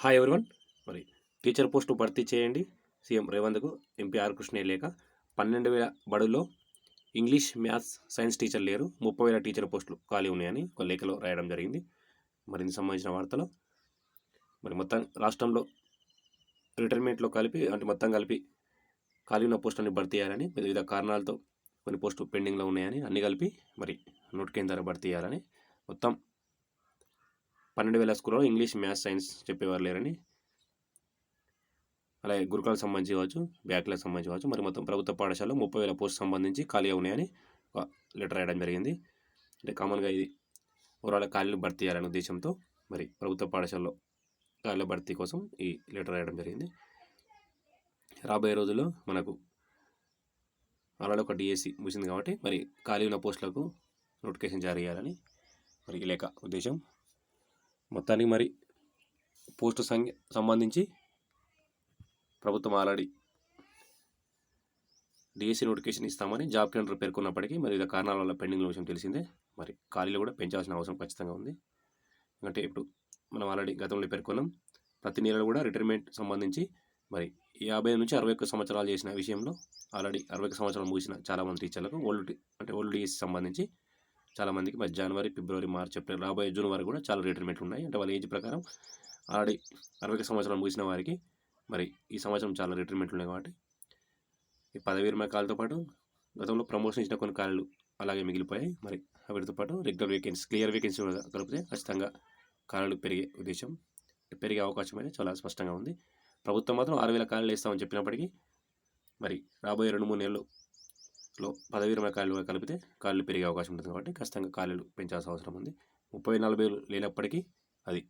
Hi everyone మరి teacher post భర్తీ చేయండి. సీఎం రేవంత్కు ఎంపీ ఆర్ కృష్ణ లేఖ పన్నెండు వేల బడుల్లో ఇంగ్లీష్ మ్యాథ్స్ సైన్స్ టీచర్ లేరు. ముప్పై వేల టీచర్ పోస్టులు ఖాళీ ఉన్నాయని ఒక లేఖలో రాయడం జరిగింది. మరి దీనికి సంబంధించిన వార్తలు మరి మొత్తం రాష్ట్రంలో రిటైర్మెంట్లో కలిపి అంటే మొత్తం కలిపి ఖాళీ ఉన్న పోస్టులని భర్తీ చేయాలని వివిధ కారణాలతో కొన్ని పోస్టులు పెండింగ్లో ఉన్నాయని అన్ని కలిపి మరి నోట్ ద్వారా భర్తీ చేయాలని మొత్తం పన్నెండు వేల స్కూల్లో ఇంగ్లీష్ మ్యాథ్స్ సైన్స్ చెప్పేవారు లేరని. అలాగే గురుకులకు సంబంధించి కావచ్చు బ్యాక్లకు సంబంధించి కావచ్చు మరి మొత్తం ప్రభుత్వ పాఠశాలలో ముప్పై వేల పోస్ట్ సంబంధించి ఖాళీగా ఉన్నాయని ఒక లెటర్ రాయడం జరిగింది. అంటే కామన్గా ఇది ఓవరాల్ ఖాళీలు భర్తీ చేయాలనే ఉద్దేశంతో మరి ప్రభుత్వ పాఠశాలలో ఖాళీల భర్తీ కోసం ఈ లెటర్ రాయడం జరిగింది. రాబోయే రోజుల్లో మనకు ఆల్రెడీ ఒక డిఎస్సి ముగిసింది కాబట్టి మరి ఖాళీ ఉన్న పోస్టులకు నోటిఫికేషన్ జారీ చేయాలని మరి లేక ఉద్దేశం. మొత్తానికి మరి పోస్టు సంఖ్య సంబంధించి ప్రభుత్వం ఆల్రెడీ డిఎస్సి నోటిఫికేషన్ ఇస్తామని జాబ్ క్యాలెండర్ పేర్కొన్నప్పటికీ మరి వివిధ కారణాల వల్ల పెండింగ్ విషయం తెలిసిందే. మరి ఖాళీలు కూడా పెంచాల్సిన అవసరం ఖచ్చితంగా ఉంది. అంటే ఇప్పుడు మనం ఆల్రెడీ గతంలో పేర్కొన్నాం ప్రతి నెలలో కూడా రిటైర్మెంట్ సంబంధించి మరి యాభై నుంచి అరవై ఒక్క సంవత్సరాలు చేసిన విషయంలో ఆల్రెడీ అరవై ఒక సంవత్సరాలు ముగిసిన చాలామంది టీచర్లకు ఓల్డ్ అంటే ఓల్డ్ డిఎస్సి సంబంధించి చాలామందికి మరి జనవరి ఫిబ్రవరి మార్చ్ ఏప్రిల్ రాబోయే జూన్ వరకు కూడా చాలా రిటైర్మెంట్లు ఉన్నాయి. అంటే వాళ్ళ ఏజ్ ప్రకారం ఆల్రెడీ అరవై సంవత్సరాలు ముగిసిన వారికి మరి ఈ సంవత్సరం చాలా రిటైర్మెంట్లు ఉన్నాయి కాబట్టి ఈ పదవి విరమణ కాలతో పాటు గతంలో ప్రమోషన్ ఇచ్చిన కొన్ని కాళ్ళు అలాగే మిగిలిపోయాయి. మరి వీటితో పాటు రెగ్యులర్ వేకెన్సీ క్లియర్ వేకెన్సీ కూడా కలిపితే ఖచ్చితంగా కాళ్ళు పెరిగే ఉద్దేశం పెరిగే అవకాశం అయితే చాలా స్పష్టంగా ఉంది. ప్రభుత్వం మాత్రం ఆరు వేల కాళ్ళు వేస్తామని చెప్పినప్పటికీ మరి రాబోయే రెండు మూడు నెలలు లో పదవి ఇరవై ఖాళీలు కలిపితే కాళ్ళు పెరిగే అవకాశం ఉంటుంది కాబట్టి ఖచ్చితంగా కాళ్ళు పెంచాల్సిన అవసరం ఉంది. ముప్పై నలభై వేలు లేనప్పటికీ అది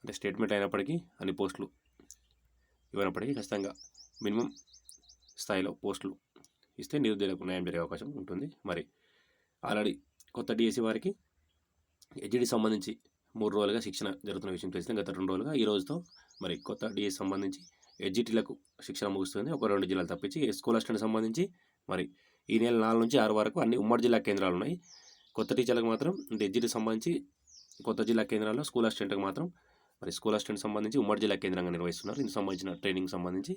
అంటే స్టేట్మెంట్ అయినప్పటికీ అన్ని పోస్టులు ఇవ్వనప్పటికీ ఖచ్చితంగా మినిమం స్థాయిలో పోస్టులు ఇస్తే నిరుద్యోగులకు న్యాయం జరిగే అవకాశం ఉంటుంది. మరి ఆల్రెడీ కొత్త డిఎస్సి వారికి హెచ్డి సంబంధించి మూడు రోజులుగా శిక్షణ జరుగుతున్న విషయం తెలిసింది గత రెండు రోజులుగా ఈ రోజుతో మరి కొత్త డిఎస్ సంబంధించి ఎడ్జిటీలకు శిక్షణ ముగుస్తుంది ఒక రెండు జిల్లాలు తప్పించి స్కూల్ అసిస్టెంట్ సంబంధించి మరి ఈ నెల నాలుగు నుంచి ఆరు వరకు అన్ని ఉమ్మడి జిల్లా కేంద్రాలు ఉన్నాయి. కొత్త టీచర్లకు మాత్రం అంటే ఎడ్జిటీ సంబంధించి కొత్త జిల్లా కేంద్రాల్లో స్కూల్ అసిస్టెంట్కి మాత్రం మరి స్కూల్ అసిస్టెంట్ సంబంధించి ఉమ్మడి జిల్లా కేంద్రంగా నిర్వహిస్తున్నారు. దీనికి సంబంధించిన ట్రైనింగ్ సంబంధించి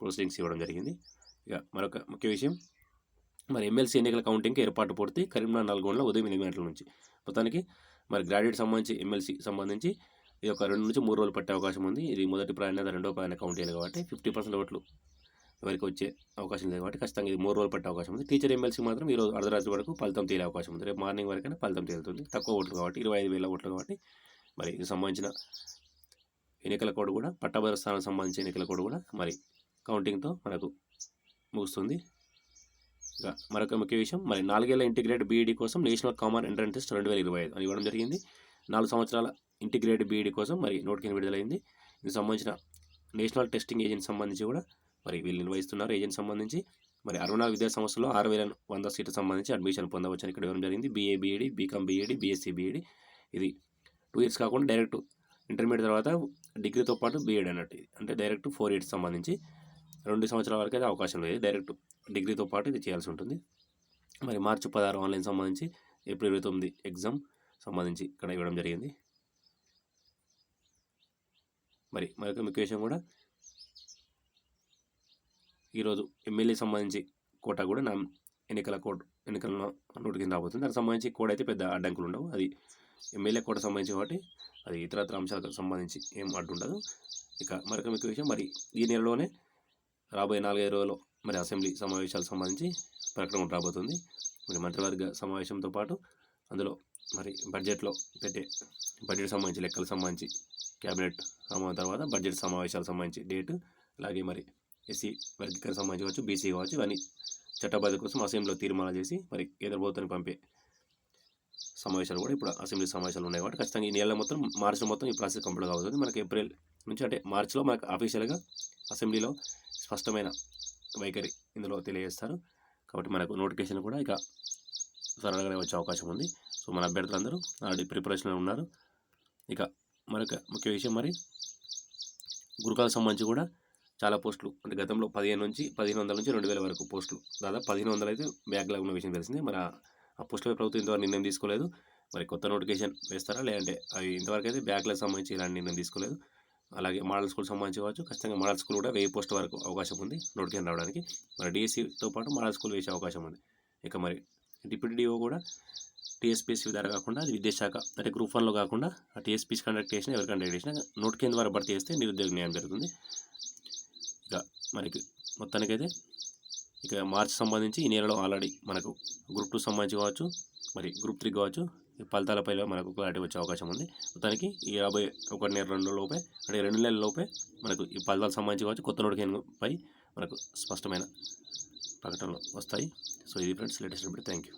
ప్రొసీడింగ్స్ ఇవ్వడం జరిగింది. ఇక మరొక ముఖ్య విషయం మరి ఎమ్మెల్సీ ఎన్నికల కౌంటింగ్కి ఏర్పాటు పూర్తి కరీంనగర్ నల్గొండలో ఉదయం ఎనిమిది గంటల నుంచి. మొత్తానికి మరి గ్రాడ్యుయేట్ సంబంధించి ఎమ్మెల్సీ సంబంధించి ఇది ఒక రెండు నుంచి మూడు రోజులు పట్టే అవకాశం ఉంది. ఇది మొదటి ప్రయాణ రెండో ప్రయాణ కౌంట్ అయ్యింది కాబట్టి ఫిఫ్టీ పర్సెంట్ ఓట్లు ఎవరికి వచ్చే అవకాశం లేదు కాబట్టి ఖచ్చితంగా ఇది మూడు రోజులు పట్టే అవకాశం ఉంది. టీచర్ ఎమ్మెల్సీ మాత్రం ఈరోజు అర్ధరాత్రి వరకు ఫలితం తేలే అవకాశం ఉంది. రేపు మార్నింగ్ వరకైనా ఫలితం తేలుతుంది. తక్కువ ఓట్లు కాబట్టి ఇరవై ఐదు వేల ఓట్లు కాబట్టి మరి ఇది సంబంధించిన ఎన్నికల కోడ్ కూడా పట్టభద్ర స్థానం సంబంధించిన ఎన్నికల కోడ్ కూడా మరి కౌంటింగ్తో మనకు ముగుస్తుంది. ఇంకా మరొక ముఖ్య విషయం మరి నాలుగేళ్ళ ఇంటిగ్రేట్ బీఈడీ కోసం నేషనల్ కామన్ ఎంట్రన్స్ టెస్ట్ రెండు వేల ఇరవై ఐదు అని ఇవ్వడం జరిగింది. నాలుగు సంవత్సరాల ఇంటిగ్రేట్ బీఈడీ కోసం మరి నోటిఫికేషన్ విడుదలైంది. దీనికి సంబంధించిన నేషనల్ టెస్టింగ్ ఏజెంట్ సంబంధించి కూడా మరి వీళ్ళు నిర్వహిస్తున్నారు. ఏజెంట్ సంబంధించి మరి అరుణా విద్యా సంస్థలో ఆరు వేల వంద సీట్ల సంబంధించి అడ్మిషన్ పొందవచ్చని ఇక్కడ ఇవ్వడం జరిగింది. BA BEd BCom BEd BSc BEd. ఇది టూ ఇయర్స్ కాకుండా డైరెక్ట్ ఇంటర్మీడియట్ తర్వాత డిగ్రీతో పాటు బీఎడ్ అన్నట్టు ఇది. అంటే డైరెక్ట్ ఫోర్ ఇయర్స్ సంబంధించి రెండు సంవత్సరాల వరకు అయితే అవకాశం లేదు. డైరెక్ట్ డిగ్రీతో పాటు ఇది చేయాల్సి ఉంటుంది. మరి మార్చి పదహారు ఆన్లైన్ సంబంధించి ఏప్రిల్ ఇరవై తొమ్మిది ఎగ్జామ్ సంబంధించి ఇక్కడ ఇవ్వడం జరిగింది. మరి మరొక ముఖ్య విషయం కూడా ఈరోజు ఎమ్మెల్యే సంబంధించి కోట కూడా నా ఎన్నికల కోడ్ ఎన్నికల నోటు కింద రాబోతుంది. దానికి సంబంధించి కోడ్ అయితే పెద్ద అడ్డంకులు ఉండవు. అది ఎమ్మెల్యే కోట సంబంధించి కాబట్టి అది ఇతరత్ర అంశాలకు సంబంధించి ఏం అడ్డు ఉండదు. ఇక మరొక ముఖ్య విషయం మరి ఈ నెలలోనే రాబోయే నాలుగైదు రోజుల్లో మరి అసెంబ్లీ సమావేశాలకు సంబంధించి ప్రకటన కూడా రాబోతుంది. మరి మంత్రివర్గ సమావేశంతో పాటు అందులో మరి బడ్జెట్లో పెట్టే బడ్జెట్ సంబంధించి లెక్కలకు సంబంధించి క్యాబినెట్ తర్వాత బడ్జెట్ సమావేశాలకు సంబంధించి డేట్ అలాగే మరి ఎస్సీ వర్గీకరణ సంబంధించి కావచ్చు బీసీ కావచ్చు ఇవన్నీ చట్టబద్ధ కోసం అసెంబ్లీలో తీర్మానాలు చేసి మరి కేంద్ర ప్రభుత్వానికి పంపే సమావేశాలు కూడా ఇప్పుడు అసెంబ్లీ సమావేశాలు ఉన్నాయి కాబట్టి ఖచ్చితంగా ఈ నెల మొత్తం మార్చిలో మొత్తం ఈ ప్రాసెస్ కంప్లీట్ అవుతుంది మనకి ఏప్రిల్ నుంచి అంటే మార్చిలో మనకు అఫీషియల్గా అసెంబ్లీలో స్పష్టమైన వైఖరి ఇందులో తెలియజేస్తారు. కాబట్టి మనకు నోటిఫికేషన్ కూడా ఇక త్వరగానే వచ్చే అవకాశం ఉంది. సో మన అభ్యర్థులందరూ ఆల్రెడీ ప్రిపరేషన్లో ఉన్నారు. ఇక మరొక ముఖ్య విషయం మరి గురుకాల సంబంధించి కూడా చాలా పోస్టులు. అంటే గతంలో పదిహేను నుంచి పదిహేను వందల నుంచి రెండు వేల వరకు పోస్టులు. దాదాపు పదిహేను వందలు అయితే బ్యాక్లాగ్ ఉన్న విషయం తెలిసింది. మరి ఆ- ఆ పోస్టులపై ప్రభుత్వం ఇంతవరకు నిర్ణయం తీసుకోలేదు. మరి కొత్త నోటిఫికేషన్ వేస్తారా? లేదంటే అవి ఇంతవరకు అయితే బ్యాక్లాగ్ సంబంధించి ఇలాంటి నిర్ణయం తీసుకోలేదు. అలాగే మోడల్ స్కూల్ సంబంధించి కావచ్చు ఖచ్చితంగా మోడల్ స్కూల్ కూడా వెయ్యి పోస్ట్ వరకు అవకాశం ఉంది నోటిఫికేషన్ రావడానికి. మరి డిఎస్సితో పాటు మోడల్ స్కూల్ వేసే అవకాశం ఉంది. ఇక మరి డిప్యూటీ డిఓ కూడా టీఎస్పీసీ ద్వారా కాకుండా అది విద్యాశాఖ అంటే గ్రూప్ వన్లో కాకుండా ఆ టీఎస్పీసీ కండక్ట్ చేసిన ఎవరు కండక్ట్ చేసినా నోటిఫికేషన్ ద్వారా భర్తీ చేస్తే నిరుద్యోగ న్యాయం జరుగుతుంది. ఇక మనకి మొత్తానికైతే ఇక మార్చి సంబంధించి ఈ నెలలో ఆల్రెడీ మనకు గ్రూప్ టూ సంబంధించి కావచ్చు మరి గ్రూప్ త్రీ కావచ్చు ఈ ఫలితాలపై మనకు క్లారిటీ వచ్చే అవకాశం ఉంది. మొత్తానికి ఈ యాభై ఒక నెల రెండు లోపే అంటే రెండు నెలల లోపే మనకు ఈ ఫలితాలు సంబంధించి కావచ్చు కొత్త నోటిఫికేషన్ పై మనకు స్పష్టమైన ప్రకటనలు వస్తాయి. సో ఇది friends latest update thank you